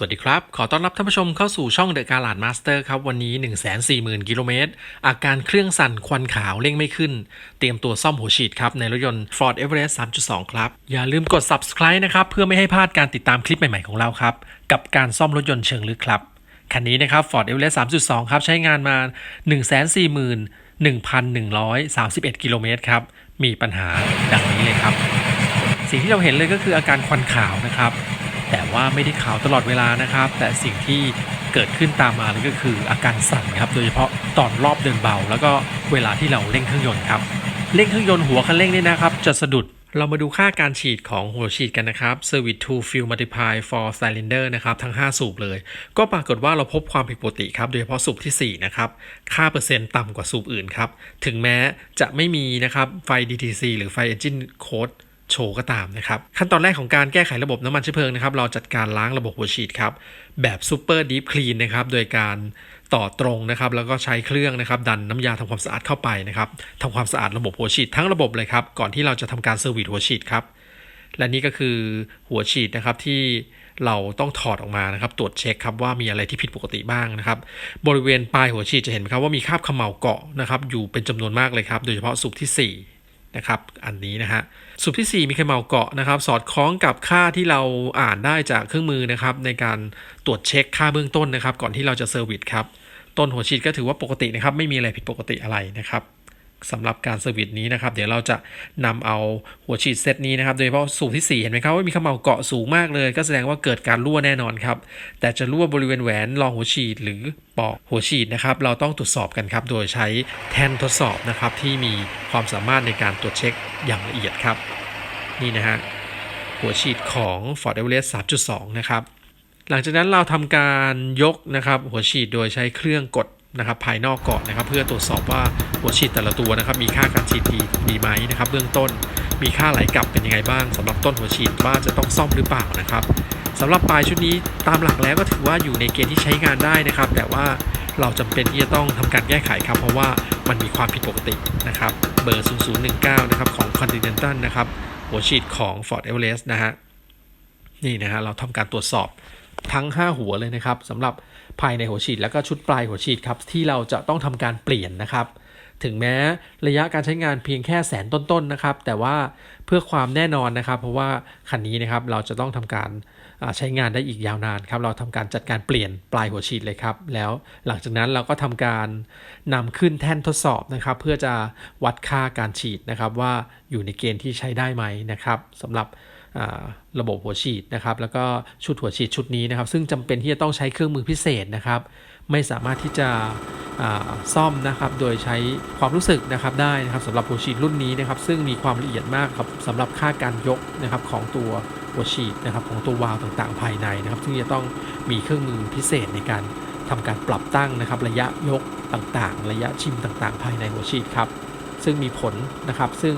สวัสดีครับ ขอต้อนรับท่านผู้ชมเข้าสู่ช่องเดอะการลาดมาสเตอร์ครับ วันนี้ 140,000 กิโลเมตร อาการเครื่องสั่นควันขาวเร่งไม่ขึ้น เตรียมตัวซ่อมหัวฉีดครับ ในรถยนต์ Ford Everest 3.2 ครับ อย่าลืมกด subscribe นะครับ เพื่อไม่ให้พลาดการติดตามคลิปใหม่ ๆ ของเราครับ กับการซ่อมรถยนต์เชิงลึกครับ คันนี้นะครับ Ford Everest 3.2 ครับ ใช้งานมา 141,131 กิโลเมตรครับ มีปัญหาดังนี้เลยครับ สิ่งที่เราเห็นเลยก็คืออาการควันขาวนะครับ แต่ว่าไม่ได้ขาวตลอดเวลานะครับ แต่สิ่งที่เกิดขึ้นตามมาเลยก็คืออาการสั่นครับ โดยเฉพาะตอนรอบเดินเบา แล้วก็เวลาที่เราเร่งเครื่องยนต์ครับ เร่งเครื่องยนต์หัวคันเร่งนี่นะครับ จะสะดุดเรามาดูค่าการฉีดของหัวฉีดกันนะครับ Service to Fuel Multiply for Cylinder นะครับ ทั้ง 5 สูบเลย ก็ปรากฏว่าเราพบความผิดปกติครับ โดยเฉพาะสูบทีสี่4 นะครับ ค่าเปอร์เซ็นต์ต่ำกว่าสูบอื่นครับ ถึงแม้จะไม่มีนะครับ ไฟ DTC หรือไฟ Engine Code โชว์ก็ตามนะครับขั้นตอนแรกของการแก้ไขระบบน้ำมันเชื้อเพลิงนะครับเราจัดการล้างระบบหัวฉีดครับแบบซูเปอร์ดีฟคลีนนะครับโดยการต่อตรงนะครับแล้วก็ใช้เครื่องนะครับดันน้ำยาทำความสะอาดเข้าไปนะครับทำความสะอาดระบบหัวฉีดทั้งระบบเลยครับก่อนที่เราจะทำการเซอร์วิสหัวฉีดครับและนี่ก็คือหัวฉีดนะครับที่เราต้องถอดออกมานะครับ ตรวจเช็คครับว่ามีอะไรที่ผิดปกติบ้างนะครับ บริเวณปลายหัวฉีดจะเห็นไหมครับว่ามีคราบเขม่าเกาะนะครับอยู่เป็นจำนวนมากเลยครับ โดยเฉพาะสูบที่ 4 นะครับอันนี้นะฮะสูบที่ 4 มีไขมเหลาเกาะนะครับ สอดคล้องกับค่าที่เราอ่านได้จากเครื่องมือนะครับในการตรวจเช็คค่าเบื้องต้นนะครับ ก่อนที่เราจะเซอร์วิสครับต้นหัวฉีดก็ถือว่าปกตินะครับ ไม่มีอะไรผิดปกติอะไรนะครับ สำหรับการเซอร์วิสนี้นะครับ เดี๋ยวเราจะนำเอาหัวฉีดเซตนี้นะครับ โดยเฉพาะสูบที่ 4 เห็นไหมครับว่ามีขมเหลาเกาะสูงมากเลย ก็แสดงว่าเกิดการรั่วแน่นอนครับ แต่จะรั่วบริเวณแหวนรองหัวฉีดหรือปอกหัวฉีดนะครับ เราต้องตรวจสอบกันครับ โดยใช้แท่นทดสอบนะครับ ที่มีความสามารถในการตรวจเช็คอย่างละเอียดครับ นี่นะฮะหัวฉีดของ Ford Everest 3.2 นะครับหลังจากนั้นเราทำการยกนะครับ หัวฉีดโดยใช้เครื่องกด นะครับภายนอกก่อนนะครับ เพื่อตรวจสอบว่าหัวฉีดแต่ละตัวนะครับ มีค่าการฉีดดีดีไหมนะครับ เบื้องต้นมีค่าไหลกลับเป็นยังไงบ้างสำหรับต้นหัวฉีดว่าจะต้องซ่อมหรือเปล่านะครับสำหรับปลายชุดนี้ตามหลักแล้วก็ถือว่าอยู่ในเกณฑ์ที่ใช้งานได้นะครับ แต่ว่าเราจำเป็นที่จะต้องทำการแก้ไขครับ เพราะว่ามันมีความผิดปกตินะครับ เบอร์ 0019 นะครับของ Continental นะครับ หัวฉีดของ Ford Everest นะฮะนี่นะฮะเราทำการตรวจสอบทั้ง 5 หัวเลยนะครับสำหรับ ภายในหัวฉีดแล้วก็ชุดปลายหัวฉีดครับที่เราจะต้องทำการเปลี่ยนนะครับ ถึงแม้ระยะการใช้งานเพียงแค่แสนต้นๆนะครับ แต่ว่าเพื่อความแน่นอนนะครับ เพราะว่าคันนี้นะครับเราจะต้องทำการใช้งานได้อีกยาวนานครับ เราทำการจัดการเปลี่ยนปลายหัวฉีดเลยครับ แล้วหลังจากนั้นเราก็ทำการนำขึ้นแท่นทดสอบนะครับ เพื่อจะวัดค่าการฉีดนะครับว่าอยู่ในเกณฑ์ที่ใช้ได้ไหมนะครับสำหรับ ระบบหัวฉีดนะครับ แล้วก็ชุดหัวฉีดชุดนี้นะครับ ซึ่งจำเป็นที่จะต้องใช้เครื่องมือพิเศษนะครับ ไม่สามารถที่จะซ่อมนะครับ โดยใช้ความรู้สึกนะครับได้นะครับสำหรับหัวฉีดรุ่นนี้นะครับ ซึ่งมีความละเอียดมากครับสำหรับค่าการยกนะครับของตัวหัวฉีดนะครับของตัววาล์วต่างๆ ภายในนะครับ ซึ่งจะต้องมีเครื่องมือพิเศษในการทำการปรับตั้งนะครับ ระยะยกต่างๆ ระยะชิมต่างๆ ภายในหัวฉีดครับ ซึ่งมีผลนะครับ ซึ่ง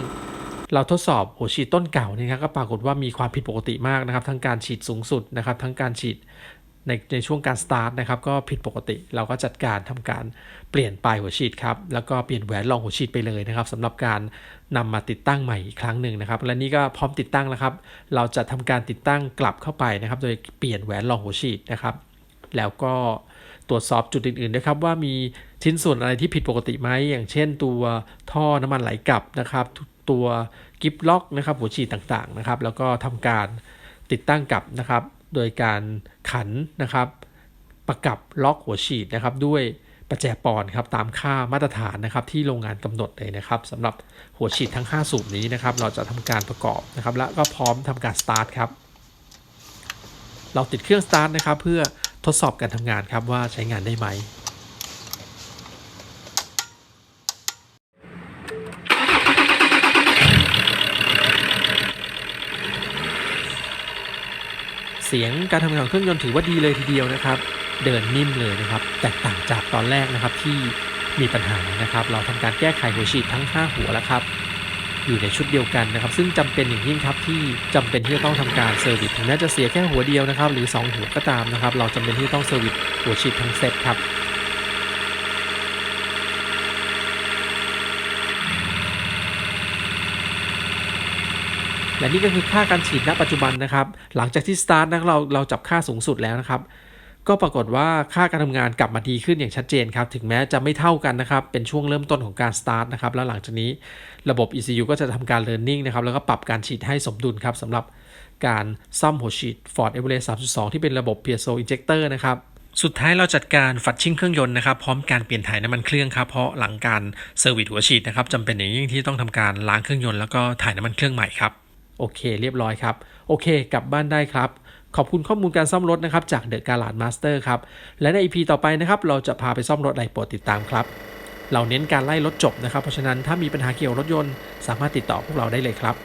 เราทดสอบหัวฉีดต้นเก่านี่ครับก็ปรากฏว่ามีความผิดปกติมากนะครับ ทั้งการฉีดสูงสุดนะครับ ทั้งการฉีดในในช่วงการสตาร์ทนะครับก็ผิดปกติเราก็จัดการทำการเปลี่ยนปลายหัวฉีดครับแล้วก็เปลี่ยนแหวนรองหัวฉีดไปเลยนะครับสำหรับการนำมาติดตั้งใหม่อีกครั้งหนึ่งนะครับ และนี่ก็พร้อมติดตั้งแล้วครับ เราจะทำการติดตั้งกลับเข้าไปนะครับ โดยเปลี่ยนแหวนรองหัวฉีดนะครับ แล้วก็ ตรวจสอบจุดอื่นๆนะครับว่ามีชิ้นส่วนอะไรที่ผิดปกติไหมอย่างเช่น ตัวท่อน้ำมันไหลกลับนะครับ ตัวกิฟล็อกนะครับหัวฉีดต่างๆนะครับ แล้วก็ทำการติดตั้งกลับนะครับ โดยการขันนะครับ ประกับล็อกหัวฉีดนะครับ ด้วยประแจปอนครับตามค่ามาตรฐานนะครับ ที่โรงงานกำหนดเลยนะครับสำหรับหัวฉีดทั้ง 5 สูบนี้นะครับ เราจะทำการประกอบนะครับ และก็พร้อมทำการสตาร์ทครับเราติดเครื่องสตาร์ทนะครับ เพื่อ ทดสอบการทำงานครับว่าใช้งานได้ไหมเสียงการทำงานของเครื่องยนต์ถือว่าดีเลยทีเดียวนะครับ เดินนิ่มเลยนะครับ แตกต่างจากตอนแรกนะครับที่มีปัญหานะครับ เราทำการแก้ไขหัวฉีดทั้ง 5 หัวแล้วครับ อยู่ในชุดเดียวกันนะครับ ซึ่งจำเป็นอย่างยิ่งครับที่จำเป็นที่จะต้องทำการเซอร์วิสถึงแม้จะเสียแค่หัวเดียวนะครับ หรือ 2 หัวก็ตามนะครับ เราจำเป็นที่ต้องเซอร์วิสหัวฉีดทั้งเซตครับและนี่ก็คือค่าการฉีดณปัจจุบันนะครับ หลังจากที่สตาร์ทนะเราเราจับค่าสูงสุดแล้วนะครับ ก็ปรากฏว่าค่าการทำงานกลับมาดีขึ้นอย่างชัดเจนครับ ถึงแม้จะไม่เท่ากันนะครับ เป็นช่วงเริ่มต้นของการสตาร์ทนะครับ แล้วหลังจากนี้ระบบ ECU ก็จะทำการ learning นะครับ แล้วก็ปรับการฉีดให้สมดุลครับสำหรับการซ่อมหัวฉีด Ford Everest 3.2 ที่เป็นระบบ piezo injector นะครับสุดท้ายเราจัดการฟัดชิ่งเครื่องยนต์นะครับพร้อมการเปลี่ยนถ่ายน้ำมันเครื่องครับเพราะหลังการเซอร์วิสหัวฉีดนะครับจำเป็นอย่างยิ่งที่ต้องทำการล้างเครื่องยนต์แล้วก็ถ่ายน้ำมันเครื่องใหม่ครับโอเค เรียบร้อยครับ โอเค กลับบ้านได้ครับ ขอบคุณข้อมูลการซ่อมรถนะครับจากเดอะการ a ดมาสเตอร์ครับ และใน EP ต่อไปนะครับเราจะพาไปซ่อมรถอะไรโปรดติดตามครับ เราเน้นการไล่รถจบนะครับ เพราะฉะนั้นถ้ามีปัญหาเกี่ยวกับรถยนต์ สามารถติดต่อพวกเราได้เลยครับ